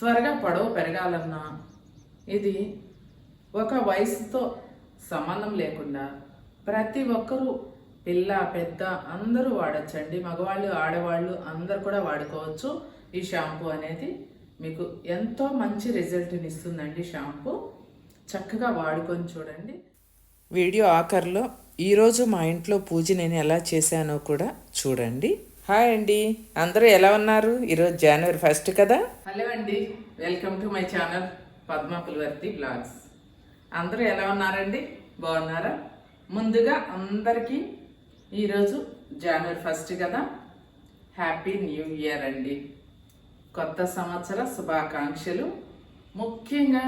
త్వరగా పొడవు పెరగాలన్నా ఇది ఒక వయసుతో సంబంధం లేకుండా ప్రతి ఒక్కరూ పిల్ల పెద్ద అందరూ వాడచ్చండి. మగవాళ్ళు ఆడవాళ్ళు అందరు కూడా వాడుకోవచ్చు ఈ షాంపూ అనేది. మీకు ఎంతో మంచి రిజల్ట్ని ఇస్తుందండి షాంపూ. చక్కగా వాడుకొని చూడండి. వీడియో ఆఖరిలో ఈరోజు మా ఇంట్లో పూజ నేను ఎలా చేశానో కూడా చూడండి. హాయ్ అండి. అందరూ ఎలా ఉన్నారు? ఈరోజు జనవరి ఫస్ట్ కదా? హలో అండి welcome to my channel Padma Pulivarthi blogs. అందరూ ఎలా ఉన్నారండి? బాగున్నారా? ముందుగా అందరికీ ఈరోజు జనవరి ఫస్ట్ కదా. హ్యాపీ న్యూ ఇయర్ అండి. కొత్త సంవత్సర శుభాకాంక్షలు. ముఖ్యంగా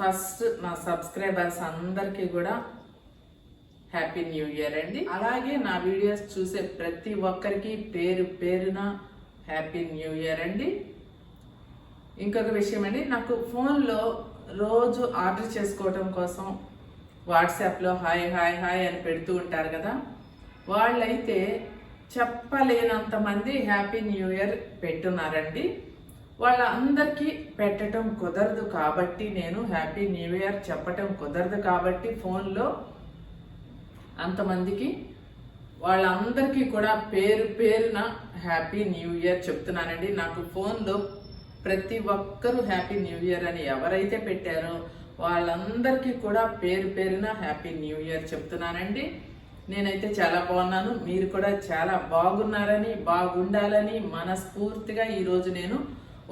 ఫస్ట్ నా సబ్స్క్రైబర్స్ అందరికీ కూడా హ్యాపీ న్యూ ఇయర్ అండి. అలాగే నా వీడియోస్ చూసే ప్రతి ఒక్కరికి పేరు పేరున హ్యాపీ న్యూ ఇయర్ అండి. ఇంకొక విషయం అండి నాకు ఫోన్లో రోజు ఆర్డర్ చేసుకోవటం కోసం వాట్సాప్లో హాయ్ హాయ్ హాయ్ అని పెడుతూ ఉంటారు కదా వాళ్ళైతే చెప్పలేనంత మంది హ్యాపీ న్యూ ఇయర్ పెట్టున్నారండి. వాళ్ళందరికీ పెట్టడం కుదరదు కాబట్టి నేను హ్యాపీ న్యూ ఇయర్ చెప్పటం కుదరదు కాబట్టి ఫోన్లో అంతమందికి వాళ్ళందరికీ కూడా పేరు పేరున హ్యాపీ న్యూ ఇయర్ చెప్తున్నానండి. నాకు ఫోన్లో ప్రతి ఒక్కరూ హ్యాపీ న్యూ ఇయర్ అని ఎవరైతే పెట్టారో వాళ్ళందరికీ కూడా పేరు పేరున హ్యాపీ న్యూ ఇయర్ చెప్తున్నానండి. నేనైతే చాలా బాగున్నాను. మీరు కూడా చాలా బాగున్నారని బాగుండాలని మనస్ఫూర్తిగా ఈరోజు నేను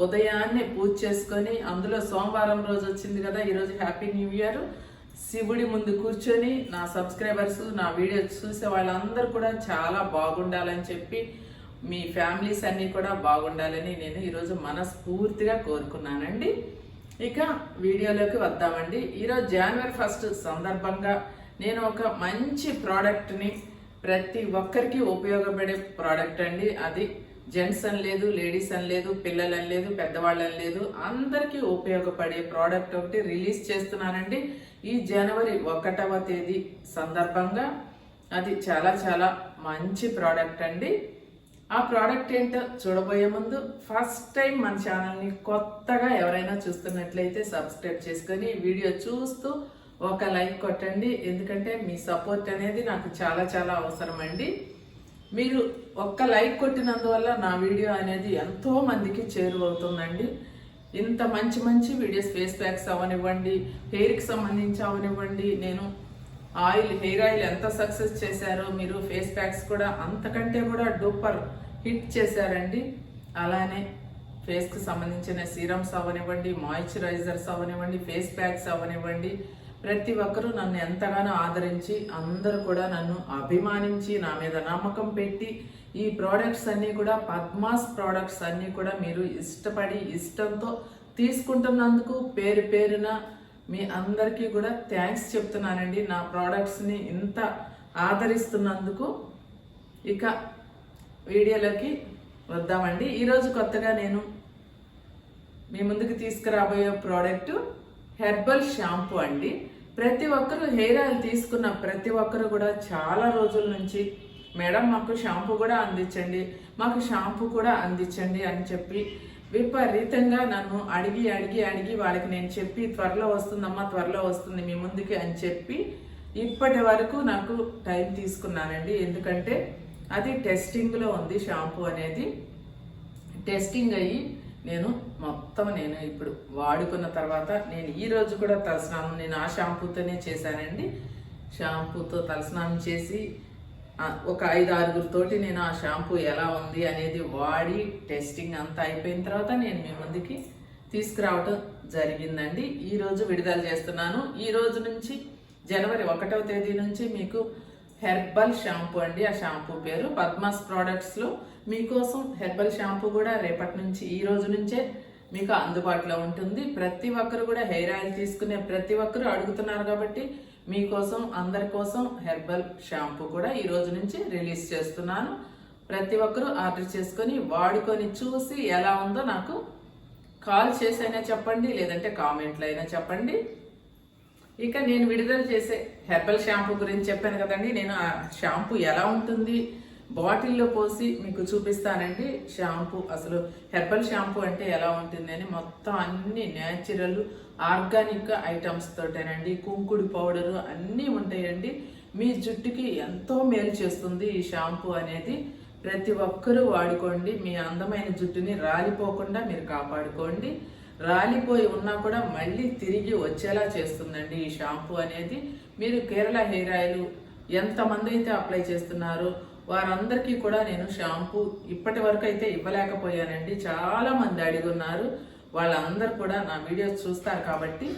ఉదయాన్నే పూజ చేసుకొని అందులో సోమవారం రోజు వచ్చింది కదా ఈరోజు హ్యాపీ న్యూ ఇయర్. శివుడి ముందు కూర్చొని నా సబ్స్క్రైబర్స్ నా వీడియోస్ చూసే వాళ్ళందరూ కూడా చాలా బాగుండాలని చెప్పి మీ ఫ్యామిలీస్ అన్నీ కూడా బాగుండాలని నేను ఈరోజు మనస్ఫూర్తిగా కోరుకున్నానండి. ఇక వీడియోలోకి వద్దామండి. ఈరోజు జనవరి ఫస్ట్ సందర్భంగా నేను ఒక మంచి ప్రోడక్ట్ని ప్రతి ఒక్కరికి ఉపయోగపడే ప్రోడక్ట్ అండి. అది జెంట్స్ అని లేదు లేడీస్ అని లేదు పిల్లలు అని లేదు పెద్దవాళ్ళని లేదు అందరికీ ఉపయోగపడే ప్రోడక్ట్ ఒకటి రిలీజ్ చేస్తున్నానండి. ఈ జనవరి ఒకటవ తేదీ సందర్భంగా అది చాలా చాలా మంచి ప్రోడక్ట్ అండి. ఆ ప్రోడక్ట్ ఏంటో చూడబోయే ముందు ఫస్ట్ టైం మన ఛానల్ని కొత్తగా ఎవరైనా చూస్తున్నట్లయితే సబ్స్క్రైబ్ చేసుకొని వీడియో చూస్తూ ఒక లైక్ కొట్టండి. ఎందుకంటే మీ సపోర్ట్ అనేది నాకు చాలా చాలా అవసరం అండి మీరు ఒక్క లైక్ కొట్టినందువల్ల నా వీడియో అనేది ఎంతో మందికి చేరువవుతుందండి. ఇంత మంచి మంచి వీడియోస్ ఫేస్ ప్యాక్స్ అవనివ్వండి హెయిర్కి సంబంధించి అవనివ్వండి నేను ఆయిల్ హెయిర్ ఆయిల్ ఎంత సక్సెస్ చేశారో మీరు ఫేస్ ప్యాక్స్ కూడా అంతకంటే కూడా డూపర్ హిట్ చేశారండి. అలానే ఫేస్కి సంబంధించిన సీరమ్స్ అవనివ్వండి మాయిశ్చరైజర్స్ అవనివ్వండి ఫేస్ ప్యాక్స్ అవనివ్వండి. ప్రతి ఒక్కరూ నన్ను ఎంతగానో ఆదరించి అందరూ కూడా నన్ను అభిమానించి నా మీద నమ్మకం పెట్టి ఈ ప్రోడక్ట్స్ అన్నీ కూడా పద్మాస్ ప్రోడక్ట్స్ అన్నీ కూడా మీరు ఇష్టపడి ఇష్టంతో తీసుకుంటున్నందుకు పేరు పేరున మీ అందరికీ కూడా థ్యాంక్స్ చెప్తున్నానండి. నా ప్రోడక్ట్స్ని ఇంత ఆదరిస్తున్నందుకు. ఇక వీడియోలోకి వద్దామండి. ఈరోజు కొత్తగా నేను మీ ముందుకు తీసుకురాబోయే ప్రోడక్ట్ హెర్బల్ షాంపూ అండి. ప్రతి ఒక్కరు హెయిర్ ఆయిల్ తీసుకున్న ప్రతి ఒక్కరు కూడా చాలా రోజుల నుంచి మేడం మాకు షాంపూ కూడా అందించండి మాకు షాంపూ కూడా అందించండి అని చెప్పి విపరీతంగా నన్ను అడిగి అడిగి అడిగి వాళ్ళకి నేను చెప్పి త్వరలో వస్తుందమ్మా త్వరలో వస్తుంది మీ ముందుకి అని చెప్పి ఇప్పటి వరకు నాకు టైం తీసుకున్నానండి. ఎందుకంటే అది టెస్టింగ్లో ఉంది షాంపూ అనేది. టెస్టింగ్ అయ్యి నేను మొత్తం నేను ఇప్పుడు వాడుకున్న తర్వాత నేను ఈ రోజు కూడా తలస్నానం నేను ఆ షాంపూతోనే చేశానండి. షాంపూతో తలస్నానం చేసి ఒక ఐదు ఆరుగురితోటి నేను ఆ షాంపూ ఎలా ఉంది అనేది వాడి టెస్టింగ్ అంతా అయిపోయిన తర్వాత నేను మీ ముందుకి తీసుకురావటం జరిగిందండి. ఈ రోజు విడుదల చేస్తున్నాను. ఈ రోజు నుంచి జనవరి ఒకటవ తేదీ నుంచి మీకు హెర్బల్ షాంపూ అండి. ఆ షాంపూ పేరు పద్మాస్ ప్రోడక్ట్స్లో మీకోసం హెర్బల్ షాంపూ కూడా రేపటి నుంచి ఈ రోజు నుంచే మీకు అందుబాటులో ఉంటుంది. ప్రతి ఒక్కరు కూడా హెయిర్ ఆయిల్ తీసుకునే ప్రతి ఒక్కరు అడుగుతున్నారు కాబట్టి మీకోసం అందరి కోసం హెర్బల్ షాంపూ కూడా ఈ రోజు నుంచి రిలీజ్ చేస్తున్నాను. ప్రతి ఒక్కరూ ఆర్డర్ చేసుకొని వాడుకొని చూసి ఎలా ఉందో నాకు కాల్ చేసి అయినా చెప్పండి లేదంటే కామెంట్లు అయినా చెప్పండి. ఇక నేను విడుదల చేసే హెర్బల్ షాంపూ గురించి చెప్పాను కదండి నేను ఆ షాంపూ ఎలా ఉంటుంది బాటిల్లో పోసి మీకు చూపిస్తానండి. షాంపూ అసలు హెర్బల్ షాంపూ అంటే ఎలా ఉంటుంది అని మొత్తం అన్ని న్యాచురల్ ఆర్గానిక్ ఐటమ్స్ తోటేనండి కుంకుడు పౌడరు అన్నీ ఉంటాయండి. మీ జుట్టుకి ఎంతో మేలు చేస్తుంది ఈ షాంపూ అనేది. ప్రతి ఒక్కరూ వాడుకోండి మీ అందమైన జుట్టుని రాలిపోకుండా మీరు కాపాడుకోండి. రాలిపోయి ఉన్నా కూడా మళ్ళీ తిరిగి వచ్చేలా చేస్తుందండి ఈ షాంపూ అనేది. మీరు కేరళ హెయిర్ ఆయిల్ ఎంతమంది అయితే అప్లై చేస్తున్నారో వారందరికీ కూడా నేను షాంపూ ఇప్పటి వరకు అయితే ఇవ్వలేకపోయానండి. చాలా మంది అడిగున్నారు వాళ్ళందరూ కూడా నా వీడియోస్ చూస్తారు కాబట్టి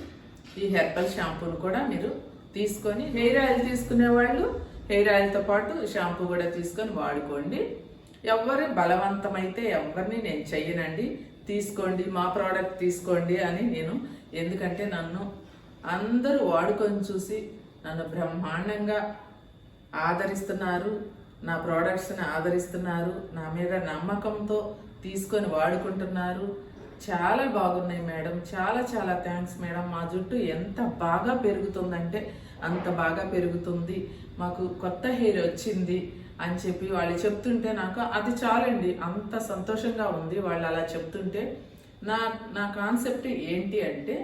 ఈ హెర్బల్ షాంపూను కూడా మీరు తీసుకొని హెయిర్ ఆయిల్ తీసుకునే వాళ్ళు హెయిర్ ఆయిల్తో పాటు షాంపూ కూడా తీసుకొని వాడుకోండి. ఎవరి బలవంతమైతే ఎవరిని నేను చెయ్యనండి. తీసుకోండి మా ప్రోడక్ట్ తీసుకోండి అని నేను ఎందుకంటే నన్ను అందరూ వాడుకొని చూసి నన్ను బ్రహ్మాండంగా ఆదరిస్తున్నారు. నా ప్రోడక్ట్స్ని ఆదరిస్తున్నారు. నా మీద నమ్మకంతో తీసుకొని వాడుకుంటున్నారు. చాలా బాగున్నాయి మేడం. చాలా చాలా థ్యాంక్స్ మేడం. మా జుట్టు ఎంత బాగా పెరుగుతుందంటే అంత బాగా పెరుగుతుంది. మాకు కొత్త హెయిర్ వచ్చింది అని చెప్పి వాళ్ళు చెప్తుంటే నాకు అది చాలండి. అంత సంతోషంగా ఉంది వాళ్ళు అలా చెప్తుంటే. నా నా కాన్సెప్ట్ ఏంటి అంటే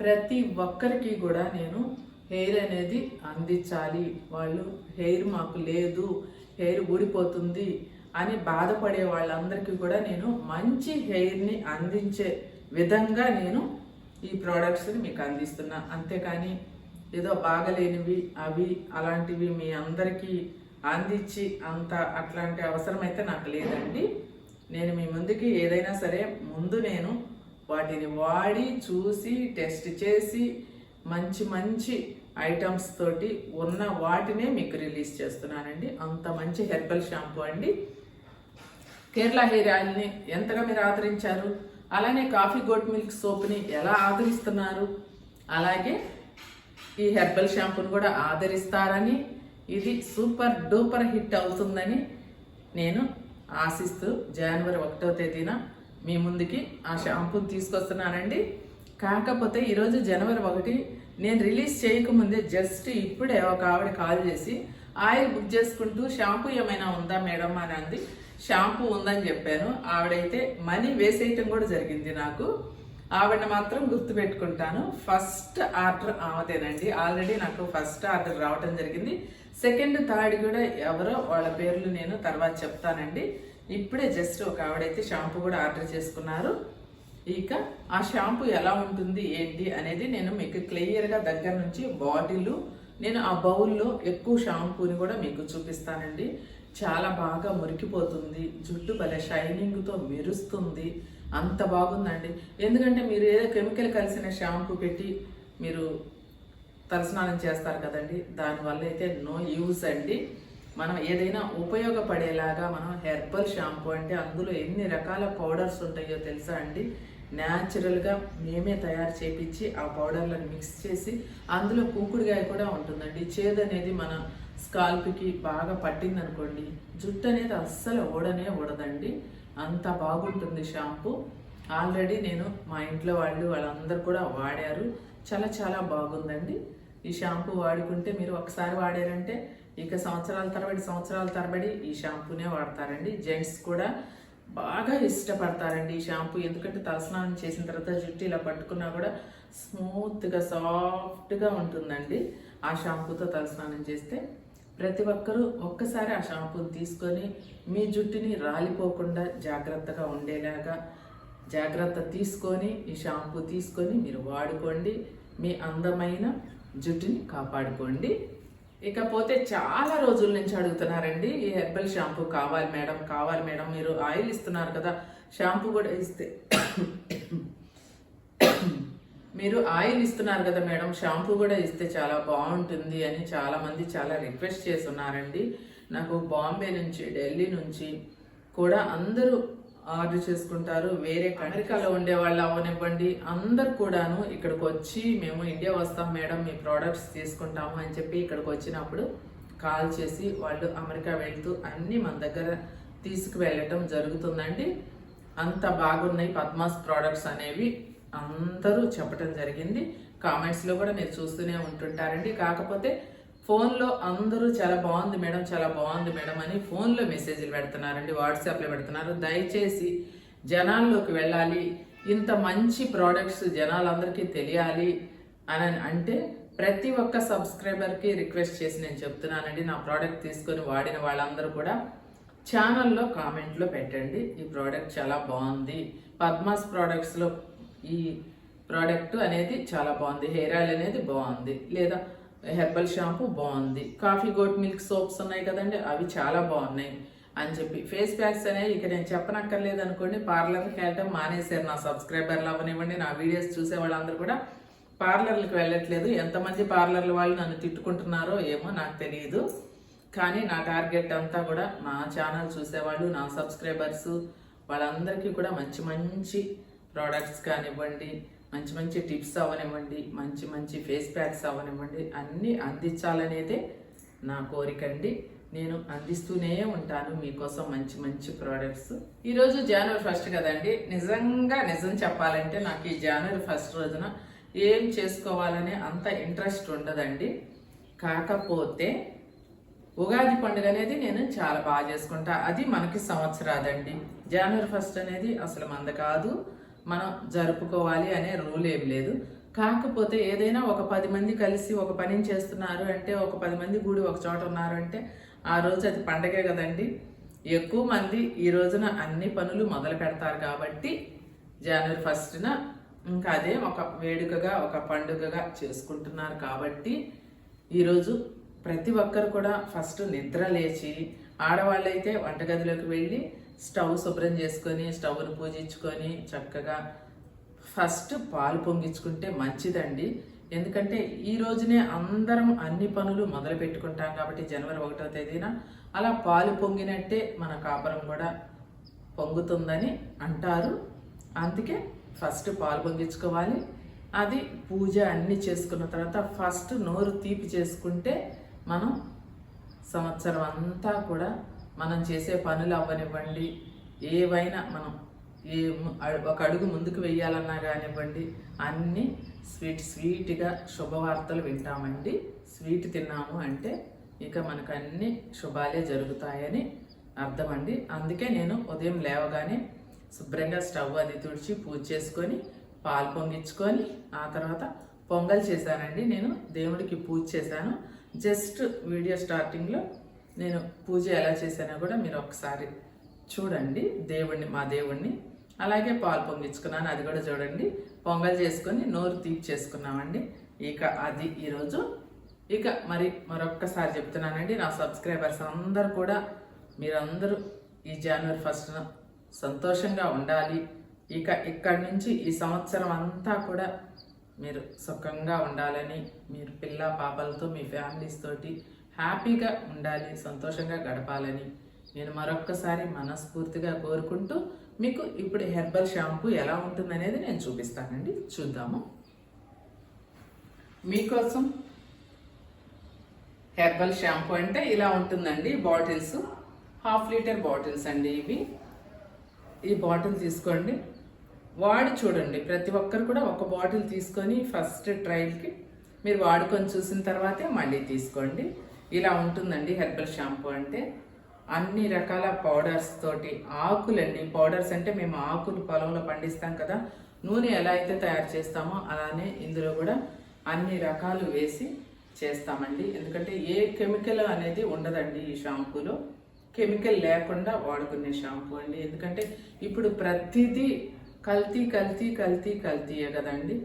ప్రతి ఒక్కరికి కూడా నేను హెయిర్ అనేది అందించాలి. వాళ్ళు హెయిర్ మాకు లేదు. హెయిర్ ఊడిపోతుంది. అని బాధపడే వాళ్ళందరికీ కూడా నేను మంచి హెయిర్ని అందించే విధంగా నేను ఈ ప్రోడక్ట్స్ని మీకు అందిస్తున్నా. అంతేకాని ఏదో బాగలేనివి అవి అలాంటివి మీ అందరికీ అందించి అంత అట్లాంటి అవసరం అయితే నాకు లేదండి. నేను మీ ముందుకి ఏదైనా సరే ముందు నేను వాటిని వాడి చూసి టెస్ట్ చేసి మంచి మంచి ఐటమ్స్ తోటి ఉన్న వాటినే మీకు రిలీజ్ చేస్తున్నానండి. అంత మంచి హెర్బల్ షాంపూ అండి. కేరళ హెయిర్ ఆయిల్ని ఎంతగా మీరు ఆదరించారు? అలానే కాఫీ గోట్ మిల్క్ సోప్ని ఎలా ఆదరిస్తున్నారు? అలాగే ఈ హెర్బల్ షాంపూని కూడా ఆదరిస్తారని ఇది సూపర్ డూపర్ హిట్ అవుతుందని నేను ఆశిస్తూ జనవరి ఒకటో తేదీన మీ ముందుకి ఆ షాంపూని తీసుకొస్తున్నానండి. కాకపోతే ఈరోజు జనవరి ఒకటి నేను రిలీజ్ చేయకముందే జస్ట్ ఇప్పుడే ఒక ఆవిడ కాల్ చేసి ఆయిల్ బుక్ చేసుకుంటూ షాంపూ ఏమైనా ఉందా మేడం? అని అంది. షాంపూ ఉందని చెప్పాను. ఆవిడైతే మనీ వేసేయటం కూడా జరిగింది నాకు. ఆవిడ మాత్రం గుర్తు పెట్టుకుంటాను ఫస్ట్ ఆర్డర్ ఆమెదేనండి. ఆల్రెడీ నాకు ఫస్ట్ ఆర్డర్ రావటం జరిగింది. సెకండ్ థర్డ్ కూడా ఎవరో వాళ్ళ పేర్లు నేను తర్వాత చెప్తానండి. ఇప్పుడే జస్ట్ ఒక ఆవిడైతే షాంపూ కూడా ఆర్డర్ చేసుకున్నారు. ఇక ఆ షాంపూ ఎలా ఉంటుంది ఏంటి అనేది నేను మీకు క్లియర్గా దగ్గర నుంచి బాటిల్ నేను ఆ బౌల్లో ఎక్కువ షాంపూని కూడా మీకు చూపిస్తానండి. చాలా బాగా మురికిపోతుంది. జుట్టు భలే షైనింగ్తో మెరుస్తుంది. అంత బాగుందండి. ఎందుకంటే మీరు ఏదో కెమికల్ కలిసిన షాంపూ పెట్టి మీరు తలస్నానం చేస్తారు కదండి. దానివల్ల అయితే నో యూజ్ అండి. మనం ఏదైనా ఉపయోగపడేలాగా మనం హెర్బల్ షాంపూ అంటే అందులో ఎన్ని రకాల పౌడర్స్ ఉంటాయో తెలుసా అండి? న్యాచురల్గా మేమే తయారు చేపించి ఆ పౌడర్లను మిక్స్ చేసి అందులో కుంకుడుగాయ కూడా ఉంటుందండి. చేదు అనేది మన స్కాల్ప్కి బాగా పట్టిందనుకోండి జుట్టు అనేది అస్సలు ఓడనే ఓడదండి అంత బాగుంటుంది షాంపూ. ఆల్రెడీ నేను మా ఇంట్లో వాళ్ళు వాళ్ళందరూ కూడా వాడారు. చాలా చాలా బాగుందండి. ఈ షాంపూ వాడుకుంటే మీరు ఒకసారి వాడారంటే ఇక సంవత్సరాల తరబడి సంవత్సరాల తరబడి ఈ షాంపూనే వాడతారండి. జెంట్స్ కూడా బాగా ఇష్టపడతారండి ఈ షాంపూ. ఎందుకంటే తలస్నానం చేసిన తర్వాత జుట్టు ఇలా పట్టుకున్నా కూడా స్మూత్గా సాఫ్ట్గా ఉంటుందండి ఆ షాంపూతో తలస్నానం చేస్తే. ప్రతి ఒక్కరూ ఒక్కసారి ఆ షాంపూని తీసుకొని మీ జుట్టుని రాలిపోకుండా జాగ్రత్తగా ఉండేలాగా జాగ్రత్త తీసుకొని ఈ షాంపూ తీసుకొని మీరు వాడుకోండి. మీ అందమైన జుట్టుని కాపాడుకోండి. ఇకపోతే చాలా రోజుల నుంచి అడుగుతున్నారండి ఈ హెర్బల్ షాంపూ కావాలి మేడం కావాలి మేడం మీరు ఆయిల్ ఇస్తున్నారు కదా షాంపూ కూడా ఇస్తే. మీరు ఆయిల్ ఇస్తున్నారు కదా మేడం షాంపూ కూడా ఇస్తే చాలా బాగుంటుంది అని చాలామంది చాలా రిక్వెస్ట్ చేస్తున్నారండి. నాకు బాంబే నుంచి ఢిల్లీ నుంచి కూడా అందరూ ఆర్డర్ చేసుకుంటారు. వేరే అమెరికాలో ఉండే వాళ్ళు అవనివ్వండి. అందరు కూడాను ఇక్కడికి వచ్చి మేము ఇండియా వస్తాం మేడం మీ ప్రోడక్ట్స్ తీసుకుంటాము అని చెప్పి ఇక్కడికి వచ్చినప్పుడు కాల్ చేసి వాళ్ళు అమెరికా వెళ్తూ అన్ని మన దగ్గర తీసుకువెళ్ళటం జరుగుతుందండి. అంత బాగున్నాయి పద్మాస్ ప్రోడక్ట్స్ అనేవి. అందరూ చెప్పటం జరిగింది. కామెంట్స్లో కూడా మీరు చూస్తూనే ఉంటుంటారండి. కాకపోతే ఫోన్లో అందరూ చాలా బాగుంది మేడం చాలా బాగుంది మేడం అని ఫోన్లో మెసేజ్లు పెడుతున్నారండి వాట్సాప్లో పెడుతున్నారు. దయచేసి జనాల్లోకి వెళ్ళాలి. ఇంత మంచి ప్రోడక్ట్స్ జనాలందరికీ తెలియాలి అని అంటే ప్రతి ఒక్క సబ్స్క్రైబర్కి రిక్వెస్ట్ చేసి నేను చెప్తున్నానండి నా ప్రోడక్ట్ తీసుకొని వాడిన వాళ్ళందరూ కూడా ఛానల్లో కామెంట్లో పెట్టండి. ఈ ప్రోడక్ట్ చాలా బాగుంది. పద్మాస్ ప్రోడక్ట్స్లో ఈ ప్రోడక్ట్ అనేది చాలా బాగుంది. హెయిర్ ఆయిల్ అనేది బాగుంది. లేదా హెర్బల్ షాంపూ బాగుంది. కాఫీ గోట్ మిల్క్ సోప్స్ ఉన్నాయి కదండి అవి చాలా బాగున్నాయి అని చెప్పి. ఫేస్ ప్యాక్స్ అనేవి ఇక నేను చెప్పనక్కర్లేదు అనుకోండి పార్లర్కి వెళ్ళటం మానేశారు నా సబ్స్క్రైబర్లు అవనివ్వండి నా వీడియోస్ చూసే వాళ్ళందరూ కూడా పార్లర్లకు వెళ్ళట్లేదు. ఎంతమంది పార్లర్ల వాళ్ళు నన్ను తిట్టుకుంటున్నారో ఏమో నాకు తెలియదు. కానీ నా టార్గెట్ అంతా కూడా నా ఛానల్ చూసేవాళ్ళు నా సబ్స్క్రైబర్స్ వాళ్ళందరికీ కూడా మంచి మంచి ప్రోడక్ట్స్ కానివ్వండి మంచి మంచి టిప్స్ అవనివ్వండి మంచి మంచి ఫేస్ ప్యాక్స్ అవనివ్వండి అన్నీ అందించాలనేదే నా కోరిక అండి. నేను అందిస్తూనే ఉంటాను మీకోసం మంచి మంచి ప్రోడక్ట్స్ ఈరోజు జనవరి ఫస్ట్ కదండి. నిజంగా నిజం చెప్పాలంటే నాకు ఈ జనవరి ఫస్ట్ రోజున ఏం చేసుకోవాలనే అంత ఇంట్రెస్ట్ ఉండదండి. కాకపోతే ఉగాది పండుగ అనేది నేను చాలా బాగా చేసుకుంటా. అది మనకి సంవత్సరాదండి. జనవరి ఫస్ట్ అనేది అసలు మంద కాదు. మనం జరుపుకోవాలి అనే రూల్ ఏం లేదు. కాకపోతే ఏదైనా ఒక పది మంది కలిసి ఒక పని చేస్తున్నారు అంటే ఒక పది మంది కూడి ఒక చోట ఉన్నారు అంటే ఆ రోజు అది పండగే కదండి. ఎక్కువ మంది ఈ రోజున అన్ని పనులు మొదలు పెడతారు కాబట్టి జనవరి ఫస్ట్న ఇంకా అదే ఒక వేడుకగా ఒక పండుగగా చేసుకుంటున్నారు కాబట్టి ఈరోజు ప్రతి ఒక్కరు కూడా ఫస్ట్ నిద్ర లేచి ఆడవాళ్ళైతే వంటగదిలోకి వెళ్ళి స్టవ్ శుభ్రం చేసుకొని స్టవ్ను పూజించుకొని చక్కగా ఫస్ట్ పాలు పొంగించుకుంటే మంచిదండి. ఎందుకంటే ఈ రోజునే అందరం అన్ని పనులు మొదలు పెట్టుకుంటాం కాబట్టి జనవరి ఒకటో తేదీన అలా పాలు పొంగినట్టే మన కాపురం కూడా పొంగుతుందని అంటారు. అందుకే ఫస్ట్ పాలు పొంగించుకోవాలి. అది పూజ అన్ని చేసుకున్న తర్వాత ఫస్ట్ నోరు తీపి చేసుకుంటే మనం సంవత్సరం అంతా కూడా మనం చేసే పనులు అవ్వనివ్వండి. ఏవైనా మనం ఏ ఒక అడుగు ముందుకు వెయ్యాలన్నా కానివ్వండి. అన్నీ స్వీట్ స్వీట్గా శుభవార్తలు వింటామండి. స్వీట్ తిన్నాము అంటే ఇక మనకు అన్ని శుభాలే జరుగుతాయని అర్థం అండి అందుకే నేను ఉదయం లేవగానే శుభ్రంగా స్టవ్ అది తుడిచి పూజ చేసుకొని పాలు పొంగించుకొని ఆ తర్వాత పొంగల్ చేశానండి. నేను దేవుడికి పూజ చేశాను. జస్ట్ వీడియో స్టార్టింగ్లో నేను పూజ ఎలా చేశానో కూడా మీరు ఒకసారి చూడండి. దేవుణ్ణి మా దేవుణ్ణి. అలాగే పాలు పొంగించుకున్నాను అది కూడా చూడండి. పొంగల్ చేసుకొని నోరు తీపి చేసుకున్నామండి ఇక అది ఈరోజు. ఇక మరి మరొక్కసారి చెప్తున్నానండి నా సబ్స్క్రైబర్స్ అందరు కూడా మీరందరూ ఈ జనవరి ఫస్ట్న సంతోషంగా ఉండాలి. ఇక ఇక్కడి నుంచి ఈ సంవత్సరం అంతా కూడా మీరు సుఖంగా ఉండాలని మీరు పిల్ల పాపలతో మీ ఫ్యామిలీస్ తోటి హ్యాపీగా ఉండాలి సంతోషంగా గడపాలని నేను మరొక్కసారి మనస్ఫూర్తిగా కోరుకుంటూ మీకు ఇప్పుడు హెర్బల్ షాంపూ ఎలా ఉంటుందనేది నేను చూపిస్తానండి. చూద్దాము. మీకోసం హెర్బల్ షాంపూ అంటే ఇలా ఉంటుందండి. బాటిల్స్ హాఫ్ లీటర్ బాటిల్స్ అండి ఇవి. ఈ బాటిల్ తీసుకోండి. వాడి చూడండి. ప్రతి ఒక్కరు కూడా ఒక బాటిల్ తీసుకొని ఫస్ట్ ట్రయల్కి మీరు వాడుకొని చూసిన తర్వాతే మళ్ళీ తీసుకోండి. ఇలా ఉంటుందండి హెర్బల్ షాంపూ అంటే. అన్ని రకాల పౌడర్స్ తోటి ఆకులండి పౌడర్స్ అంటే మేము ఆకులు పొలంలో పండిస్తాం కదా నూనె ఎలా అయితే తయారు చేస్తామో అలానే ఇందులో కూడా అన్ని రకాలు వేసి చేస్తామండి. ఎందుకంటే ఏ కెమికల్ అనేది ఉండదండి ఈ షాంపూలో. కెమికల్ లేకుండా వాడుకునే షాంపూ అండి. ఎందుకంటే ఇప్పుడు ప్రతిదీ కల్తీ కల్తీ కల్తీ కల్తీయే కదండి.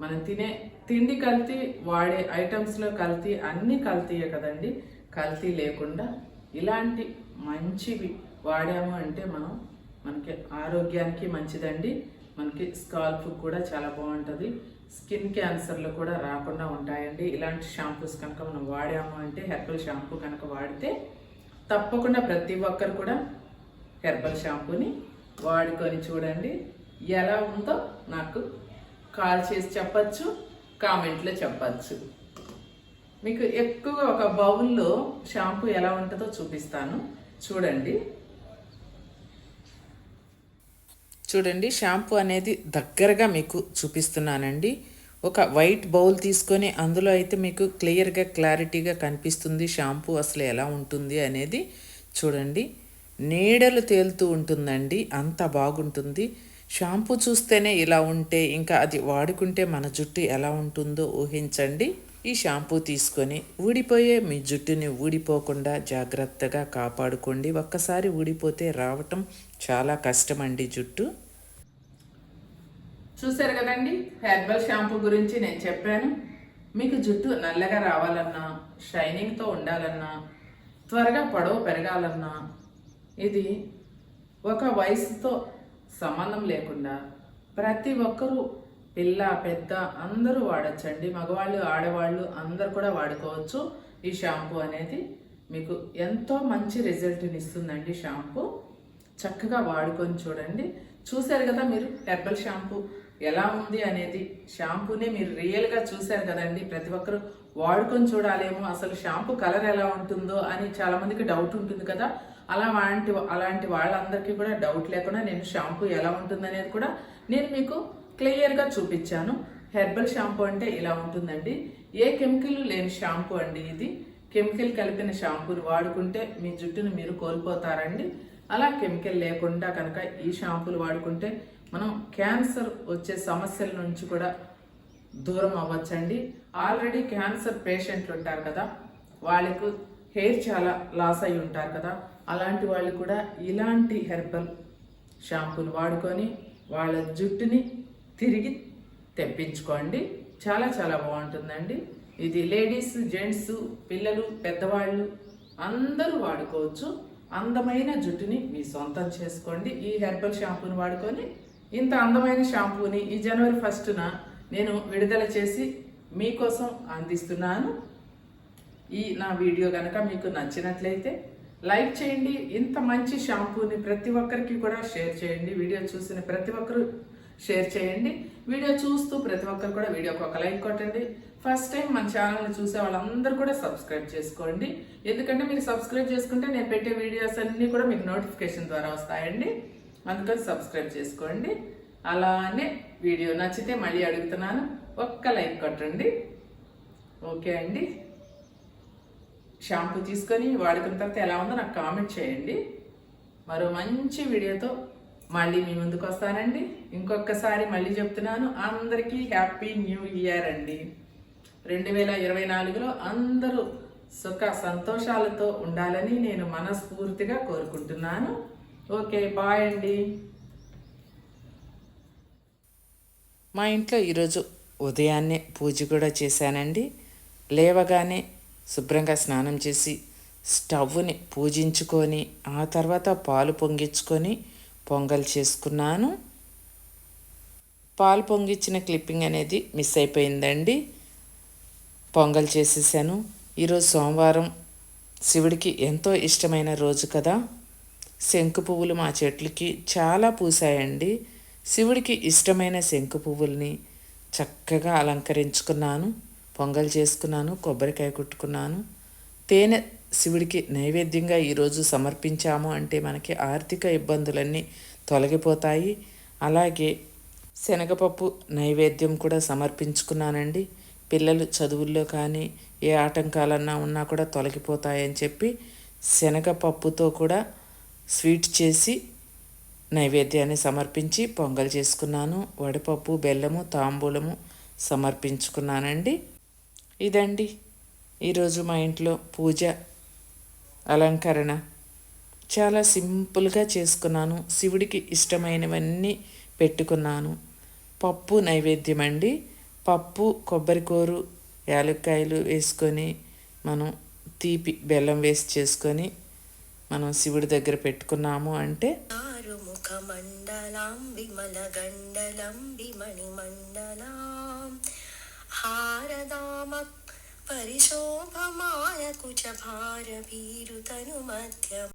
మనం తినే తిండి కల్తీ వాడే ఐటమ్స్లో కల్తీ అన్నీ కల్తీయే కదండి. కల్తీ లేకుండా ఇలాంటి మంచివి వాడాము అంటే మనం మనకి ఆరోగ్యానికి మంచిదండి. మనకి స్కాల్ప్ కూడా చాలా బాగుంటుంది. స్కిన్ క్యాన్సర్లు కూడా రాకుండా ఉంటాయండి. ఇలాంటి షాంపూస్ కనుక మనం వాడాము అంటే హెర్బల్ షాంపూ కనుక వాడితే తప్పకుండా ప్రతి ఒక్కరు కూడా హెర్బల్ షాంపూని వాడుకొని చూడండి. ఎలా ఉందో నాకు కాల్ చేసి చెప్పచ్చు. కామెంట్లో చెప్పచ్చు. మీకు ఎక్కువ ఒక బౌల్లో షాంపూ ఎలా ఉంటుందో చూపిస్తాను. చూడండి. చూడండి షాంపూ అనేది దగ్గరగా మీకు చూపిస్తున్నానండి. ఒక వైట్ బౌల్ తీసుకొని అందులో అయితే మీకు క్లియర్గా క్లారిటీగా కనిపిస్తుంది షాంపూ అసలు ఎలా ఉంటుంది అనేది. చూడండి. నీడలు తేలుతూ ఉంటుందండి. అంత బాగుంటుంది. షాంపూ చూస్తేనే ఇలా ఉంటే ఇంకా అది వాడుకుంటే మన జుట్టు ఎలా ఉంటుందో ఊహించండి. ఈ షాంపూ తీసుకొని ఊడిపోయే మీ జుట్టుని ఊడిపోకుండా జాగ్రత్తగా కాపాడుకోండి. ఒక్కసారి ఊడిపోతే రావటం చాలా కష్టమండి జుట్టు. చూసారు కదండి? హెర్బల్ షాంపూ గురించి నేను చెప్పాను. మీకు జుట్టు నల్లగా రావాలన్నా షైనింగ్తో ఉండాలన్నా త్వరగా పొడవు పెరగాలన్నా ఇది ఒక వయసుతో సంబంధం లేకుండా ప్రతి ఒక్కరూ పిల్ల పెద్ద అందరూ వాడచ్చండి. మగవాళ్ళు ఆడవాళ్ళు అందరు కూడా వాడుకోవచ్చు. ఈ షాంపూ అనేది మీకు ఎంతో మంచి రిజల్ట్ని ఇస్తుందండి షాంపూ. చక్కగా వాడుకొని చూడండి. చూశారు కదా మీరు హెర్బల్ షాంపూ ఎలా ఉంది అనేది. షాంపూనే మీరు రియల్గా చూశారు కదండి. ప్రతి ఒక్కరు వాడుకొని చూడాలేమో అసలు షాంపూ కలర్ ఎలా ఉంటుందో అని చాలామందికి డౌట్ ఉంటుంది కదా. అలా అలాంటి అలాంటి వాళ్ళందరికీ కూడా డౌట్ లేకుండా నేను షాంపూ ఎలా ఉంటుందనేది కూడా నేను మీకు క్లియర్గా చూపించాను. హెర్బల్ షాంపూ అంటే ఇలా ఉంటుందండి. ఏ కెమికల్ లేని షాంపూ అండి ఇది. కెమికల్ కలిపిన షాంపూని వాడుకుంటే మీ జుట్టును మీరు కోల్పోతారండి. అలా కెమికల్ లేకుండా కనుక ఈ షాంపూలు వాడుకుంటే మనం క్యాన్సర్ వచ్చే సమస్యల నుంచి కూడా దూరం అవ్వచ్చండి. ఆల్రెడీ క్యాన్సర్ పేషెంట్లు ఉంటారు కదా. వాళ్ళకు హెయిర్ చాలా లాస్ అయి ఉంటారు కదా. అలాంటి వాళ్ళు కూడా ఇలాంటి హెర్బల్ షాంపూలు వాడుకొని వాళ్ళ జుట్టుని తిరిగి తెప్పించుకోండి. చాలా చాలా బాగుంటుందండి. ఇది లేడీస్ జెంట్స్ పిల్లలు పెద్దవాళ్ళు అందరూ వాడుకోవచ్చు. అందమైన జుట్టుని మీ సొంతం చేసుకోండి. ఈ హెర్బల్ షాంపూని వాడుకొని ఇంత అందమైన షాంపూని ఈ జనవరి ఫస్ట్న నేను విడుదల చేసి మీకోసం అందిస్తున్నాను. ఈ నా వీడియో కనుక మీకు నచ్చినట్లయితే లైక్ చేయండి. ఇంత మంచి షాంపూని ప్రతి ఒక్కరికి కూడా షేర్ చేయండి. వీడియో చూసిన ప్రతి ఒక్కరు షేర్ చేయండి. వీడియో చూస్తూ ప్రతి ఒక్కరు కూడా వీడియోకి ఒక లైక్ కొట్టండి. ఫస్ట్ టైం మన ఛానల్ని చూసే వాళ్ళందరూ కూడా సబ్స్క్రైబ్ చేసుకోండి. ఎందుకంటే మీరు సబ్స్క్రైబ్ చేసుకుంటే నేను పెట్టే వీడియోస్ అన్నీ కూడా మీకు నోటిఫికేషన్ ద్వారా వస్తాయండి. అందుకని సబ్స్క్రైబ్ చేసుకోండి. అలానే వీడియో నచ్చితే మళ్ళీ అడుగుతున్నాను. ఒక్క లైక్ కొట్టండి. ఓకే అండి. షాంపూ తీసుకొని వాడుకున్న తర్వాత ఎలా ఉందో నాకు కామెంట్ చేయండి. మరో మంచి వీడియోతో మళ్ళీ మీ ముందుకు వస్తానండి. ఇంకొకసారి మళ్ళీ చెప్తున్నాను అందరికీ హ్యాపీ న్యూ ఇయర్ అండి. రెండు వేల ఇరవై నాలుగులో అందరూ సుఖ సంతోషాలతో ఉండాలని నేను మనస్ఫూర్తిగా కోరుకుంటున్నాను. ఓకే బాయ్ అండి. మా ఇంట్లో ఈరోజు ఉదయాన్నే పూజ కూడా చేశానండి. లేవగానే శుభ్రంగా స్నానం చేసి స్టవ్ని పూజించుకొని ఆ తర్వాత పాలు పొంగించుకొని పొంగల్ చేసుకున్నాను. పాలు పొంగిచ్చిన క్లిప్పింగ్ అనేది మిస్ అయిపోయిందండి. పొంగల్ చేసేసాను. ఈరోజు సోమవారం శివుడికి ఎంతో ఇష్టమైన రోజు కదా. శంకు పువ్వులు మా చెట్లకి చాలా పూసాయండి. శివుడికి ఇష్టమైన శంకు పువ్వుల్ని చక్కగా అలంకరించుకున్నాను. పొంగల్ చేసుకున్నాను కొబ్బరికాయ కుట్టుకున్నాను. తేనె శివుడికి నైవేద్యంగా ఈరోజు సమర్పించాము అంటే మనకి ఆర్థిక ఇబ్బందులన్నీ తొలగిపోతాయి. అలాగే శనగపప్పు నైవేద్యం కూడా సమర్పించుకున్నానండి. పిల్లలు చదువుల్లో కానీ ఏ ఆటంకాలన్నా ఉన్నా కూడా తొలగిపోతాయని చెప్పి శనగపప్పుతో కూడా స్వీట్ చేసి నైవేద్యాన్ని సమర్పించి పొంగల్ చేసుకున్నాను. వడపప్పు బెల్లము తాంబూలము సమర్పించుకున్నానండి. ఇదండి. ఈరోజు మా ఇంట్లో పూజ అలంకరణ. చాలా సింపుల్గా చేసుకున్నాను. శివుడికి ఇష్టమైనవన్నీ పెట్టుకున్నాను. పప్పు నైవేద్యం అండి పప్పు కొబ్బరికూరు యాలక్కాయలు వేసుకొని మనం తీపి బెల్లం వేసి చేసుకొని మనం శివుడి దగ్గర పెట్టుకున్నాము అంటే మండలం విమల గండలం విమణి మండలం ഭാരതാമ പരിശോഭമായ കുചഭാരഭീരുതനുമധ്യം